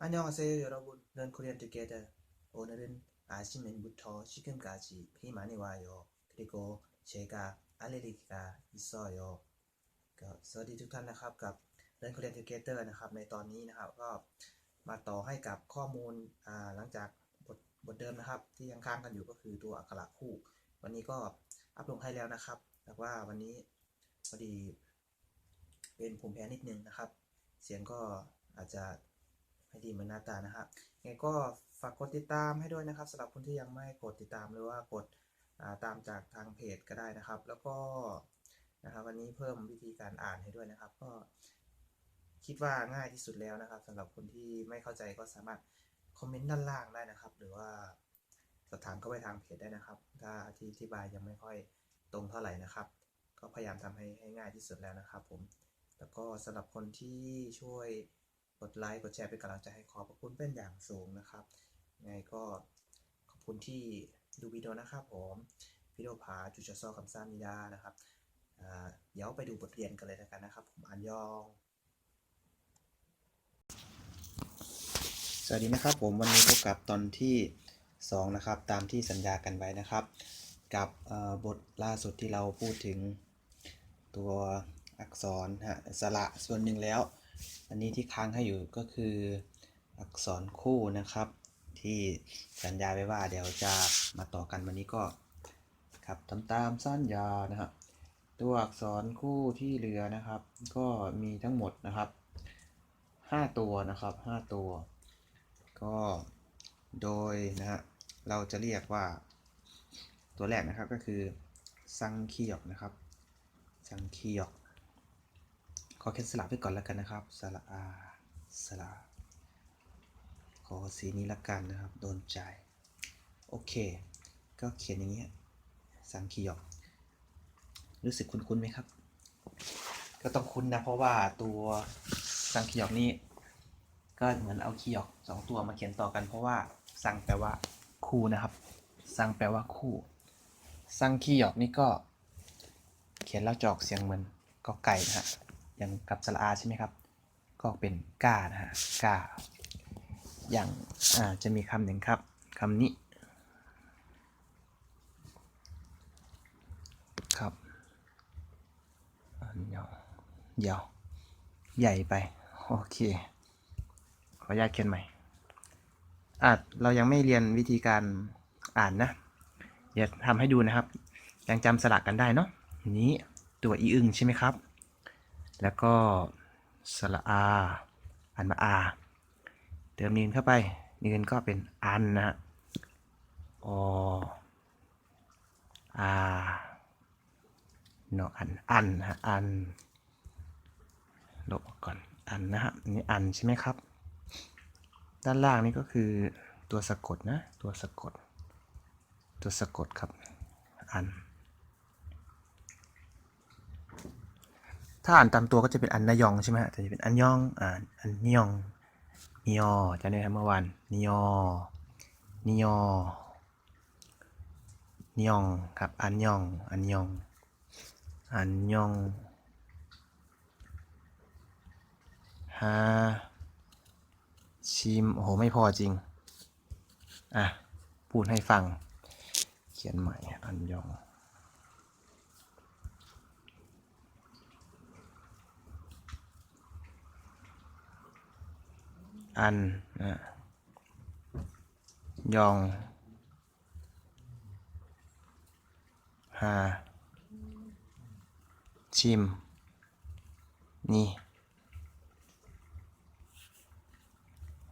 안녕하세요 여러분. 런 코리안 투게더. 오늘은 아침부터 지금까지 비 많이 와요. 그리고 제가 알레르기가 있어요. ก็สวัสดีทุกท่านนะครับกับเรื่อง Korean Together นะครับในตอนนี้นะครับก็มาต่อให้กับข้อมูลอ่าหลังจากบทบทเดิมนะครับ ที่ยังค้างกันอยู่ก็คือตัวอักขระคู่ วันนี้ก็อัปลงให้แล้วนะครับ แต่ว่าวันนี้พอดีเป็นภูมิแพ้นิดนึงนะครับ เสียงก็อาจจะ ไม่ดีเหมือนหน้าตานะครับยังไงก็ฝากกดติดตามให้ด้วยนะครับสำหรับคนที่ยังไม่กดติดตามหรือว่ากดาตามจากทางเพจก็ได้นะครับ แล้วก็นะครับวันนี้เพิ่มวิธีการอ่านให้ด้วยนะครับ ก็คิดว่าง่ายที่สุดแล้วนะครับสำหรับคนที่ไม่เข้าใจก็สามารถคอมเมนต์ด้านล่างได้นะครับ หรือว่าสอบถามเข้าไปทางเพจได้นะครับ ถ้าที่อธิบายยังไม่ค่อยตรงเท่าไหร่นะครับ ก็พยายามทำให้ให้ง่ายที่สุดแล้วนะครับ ผมแล้วก็สำหรับคนที่ช่วย กดไลค์ กดแชร์เป็นกำลังใจให้ขอบพระคุณเป็นอย่างสูงนะครับไงก็ขอบคุณที่ดูวิดีโอนะครับผมวิดีโอผาจุชซอคำซ่ามิดานะครับเดี๋ยวไปดูบทเรียนกันเลยแล้วกันนะครับ ผมอันยอง สวัสดีนะครับผมวันนี้พบกับตอนที่ 2 นะครับ ตามที่สัญญากันไว้นะครับ กับบทล่าสุดที่เราพูดถึงตัวอักษรฮะสระส่วนหนึ่งแล้ว อันนี้ที่ค้างให้อยู่ก็คืออักษรคู่นะครับ ที่สัญญาไว้ว่าเดี๋ยวจะมาต่อกันวันนี้ก็ครับตามตามสัญญานะครับตัวอักษรคู่ที่เหลือนะครับ ก็มีทั้งหมดนะครับ 5 ตัวนะครับ 5 ตัว ก็โดยนะฮะเราจะเรียกว่า ตัวแรกนะครับก็คือซังคียอกนะครับซังคียอก ขอเขียนสระไปก่อนแล้วกันนะครับ สระอา สระขอสีนี้ละกันนะครับ โดนใจ โอเค ก็เขียนอย่างนี้ซังคียอกรู้สึกคุ้นๆไหมครับ ก็ต้องคุ้นนะ เพราะว่าตัวซังคียอกนี่ก็เหมือนเอาคีย์ออกสองตัวมาเขียนต่อกัน เพราะว่าสั่งแปลว่าคู่นะครับ สั่งแปลว่าคู่ สั่งคีย์ออกนี่ก็ เขียนแล้วจอกเสียงเหมือนกอไก่นะฮะ อย่างกับสระอาใช่ไหมครับ ก็เป็นก้านะฮะก้า อย่างอ่าจะมีคำหนึ่งครับคำนี้ครับยาวยาวใหญ่ไป โอเค ขออนุญาตเขียนใหม่อะเรายังไม่เรียนวิธีการอ่านนะ เดี๋ยวทำให้ดูนะครับ ยังจำสลักกันได้เนาะนนี้ตัวอีอึงใช่ไหมครับ แล้วก็สระอาอ่านมาอา เติมนีนเข้าไปนีนก็เป็นอันนะฮะออาเนาะอัน อันฮะอันลบก่อน อันนะฮะอันนี้อันใช่ไหมครับ ด้านล่างนี่ก็คือตัวสะกดนะ ตัวสะกด ตัวสะกดครับ อัน ถ้าอ่านตามตัวก็จะเป็นอันนยองใช่ไหมฮะแต่จะเป็นอันยองอ่านอันนิยองนิยอจะได้ครับเมื่อวานนิยอนิยอนิยองครับอันยองอันยองอันยองฮาชิมโอ้โหไม่พอจริง อะ พูดให้ฟัง เขียนใหม่อันยอง อันนะยองฮาชิม นี่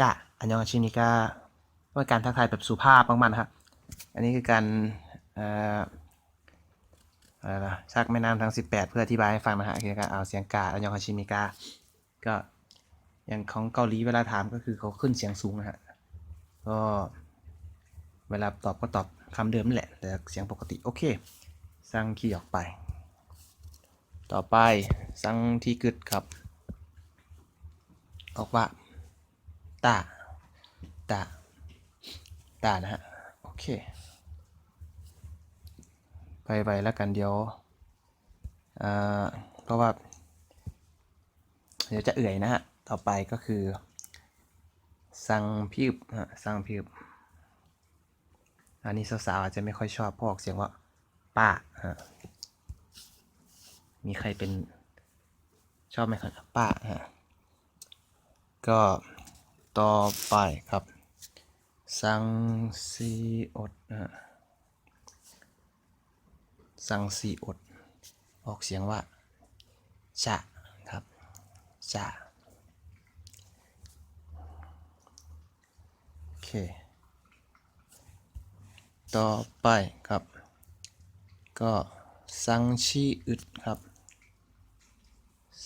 กะ อันยองชิมิกะว่าการทักทายแบบสุภาพมากๆนะครับ อันนี้คือการอ่ออะไรนะชักแม่น้ำทั้ง 18 เพื่ออธิบายให้ฟังนะฮะคือการเอาเสียงกะอันยองอาชิมิกะก็ อย่างของเกาหลีเวลาถามก็คือเขาขึ้นเสียงสูงนะฮะ ก็เวลาตอบก็ตอบคำเดิมนั่นแหละ แต่เสียงปกติ โอเคสั่งคีออกไป ต่อไปสั่งที่กึดครับ ออกว่าตาตาตานะฮะ โอเค ไปไปแล้วกันเดี๋ยวอ่าเพราะว่า เดี๋ยวจะเอื่อยนะฮะ ต่อไปก็คือสั่งพิบฮะสั่งพิบอันนี้สาวๆอาจจะไม่ค่อยชอบพอกเสียงว่าป้าฮะมีใครเป็นชอบไหมครับป้าฮะก็ต่อไปครับสังซีอดฮะสังซีอด ออกเสียงว่าจะครับจะโอเค ต่อไปครับ ก็สังชีอึดครับ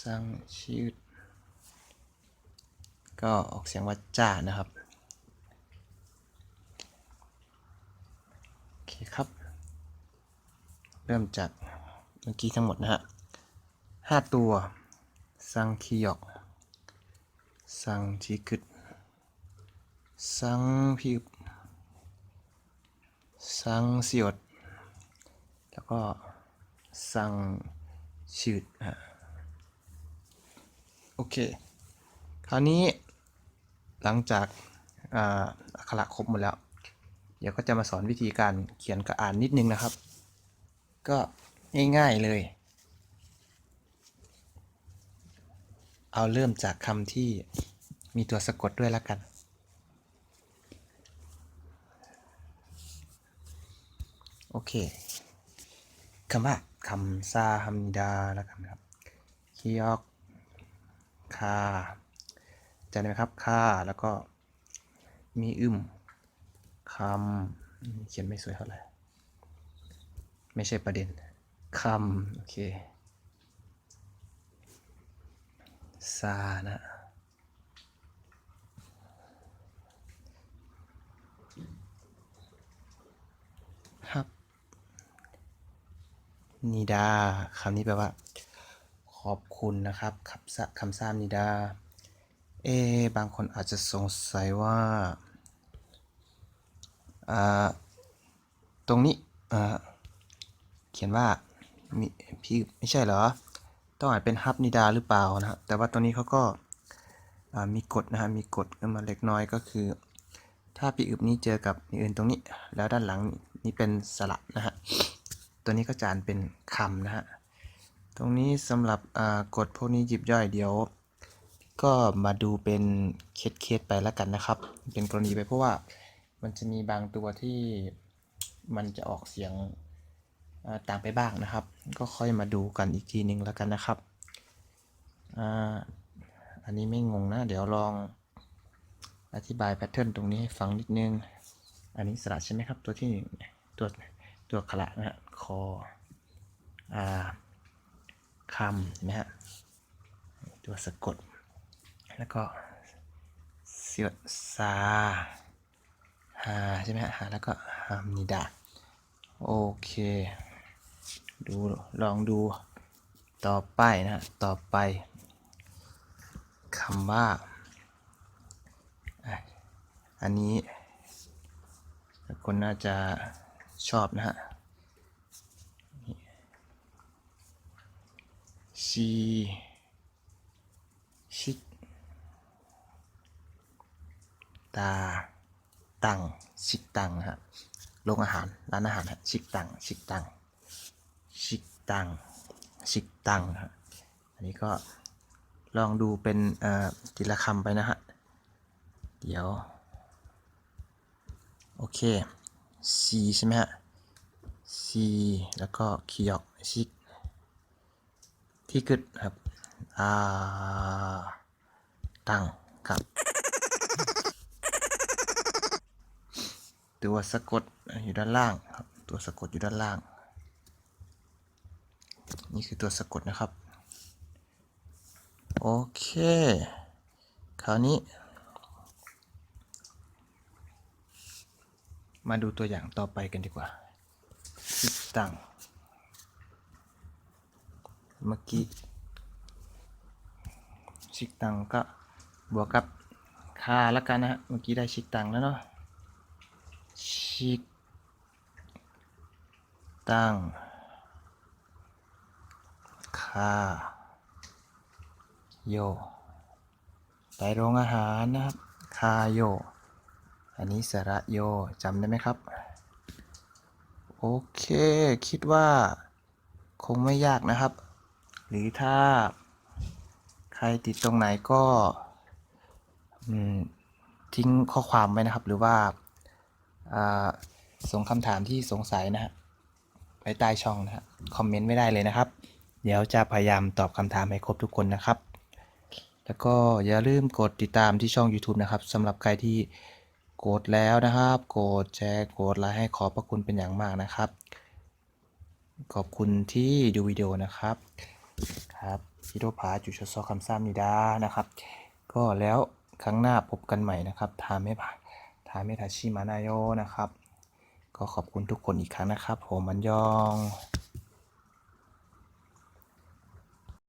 สังชีอึดก็ออกเสียงว่าจ้านะครับ โอเคครับ เริ่มจากเมื่อกี้ทั้งหมดนะฮะห้าตัว สังคียอก สังชีกึด สังพิบสังเสียด แล้วก็สังชืดฮะโอเค คราวนี้หลังจากอักขระครบหมดแล้ว เดี๋ยวก็จะมาสอนวิธีการเขียนกับอ่านนิดนึงนะครับ ก็ง่ายๆเลย เอาเริ่มจากคำที่มีตัวสะกดด้วยแล้วกัน โอเคคำว่าคำซาฮัมนิดาแล้วกันครับคิยอกคาจำได้ไหมครับคาแล้วก็มีอึมคำเขียนไม่สวยเท่าไหร่ ไม่ใช่ประเด็นคำโอเคซานะ ครับ นิดาคำนี้แปลว่า ขอบคุณนะครับคำสะคำซามนิดา เอบางคนอาจจะสงสัยว่าตรงนี้เขียนว่ามีพี่ไม่ใช่เหรอ ต้องอ่านเป็นฮับนิดาหรือเปล่านะฮะแต่ว่าตรงนี้เขาก็มีกฎนะฮะมีกฎขึ้นมาเล็กน้อยก็คือ ถ้าปีอึบนี้เจอกับนีอื่นตรงนี้ แล้วด้านหลังนี่เป็นสระนะฮะ ตัวนี้ก็จะอ่านเป็นคำนะฮะ ตรงนี้สำหรับกฎพวกนี้หยิบย่อยเดี๋ยว ก็มาดูเป็นเคสเคสไปแล้วกันนะครับ เป็นกรณีไปเพราะว่ามันจะมีบางตัวที่มันจะออกเสียงต่างไปบ้างนะครับ ก็ค่อยมาดูกันอีกทีหนึ่งแล้วกันนะครับอ,อันนี้ไม่งงนะ เดี๋ยวลองอธิบายแพทเทิร์นตรงนี้ให้ฟังนิดนึง อันนี้สระใช่ไหมครับ ตัวที่หนึ่งตัวตัวขระนะฮะ คออาคำเห็นไหมฮะตัวสะกด แล้วก็เสียซาฮาใช่ไหมฮะฮาแล้วก็ฮามนิดาโอเค ดูลองดูต่อไปนะฮะต่อไปคำว่า อันนี้คนน่าจะชอบนะฮะ ชีชิกตาตังชิกตังนะฮะโรงอาหารร้านอาหารฮะชิกตังชิกตังชิกตังชิกตังนะฮะอันนี้ก็ลองดูเป็นเอ่อทีละคำไปนะฮะเดี๋ยว โอเคซีใช่ไหมฮะซีแล้วก็คียอกชิก ที่กึดครับ อ่า ตังครับตัวสะกดอยู่ด้านล่างครับ ตัวสะกดอยู่ด้านล่าง นี่คือตัวสะกดนะครับ โอเค คราวนี้ มาดูตัวอย่างต่อไปกันดีกว่า ตัง เมื่อกี้ชิกตังก็บวกกับคาแล้วกันนะฮะเมื่อกี้ได้ชิกตังแล้วเนาะชิกตังคาโยไปโรงอาหารนะครับคคาโย อันนี้สระโยจำได้ไหมครับ โอเค คิดว่าคงไม่ยากนะครับ หรือถ้าใครติดตรงไหนก็ทิ้งข้อความไว้นะครับ หรือว่าอ่าส่งคำถามที่สงสัยนะฮะไว้ใต้ช่องนะฮะคอมเมนต์ไม่ได้เลยนะครับ เดี๋ยวจะพยายามตอบคำถามให้ครบทุกคนนะครับ แล้วก็อย่าลืมกดติดตามที่ช่อง YouTube นะครับสำหรับใครที่กดแล้วนะครับ กดแชร์กดไลค์ให้ขอบพระคุณเป็นอย่างมากนะครับ ขอบคุณที่ดูวิดีโอนะครับ ครับฮิโรพาจุชโซคำซ้ำนิดานะครับ ก็แล้วครั้งหน้าพบกันใหม่นะครับทาเมพาทาเมทาชิมานายโยนะครับ ก็ขอบคุณทุกคนอีกครั้งนะครับ ผมมันยอง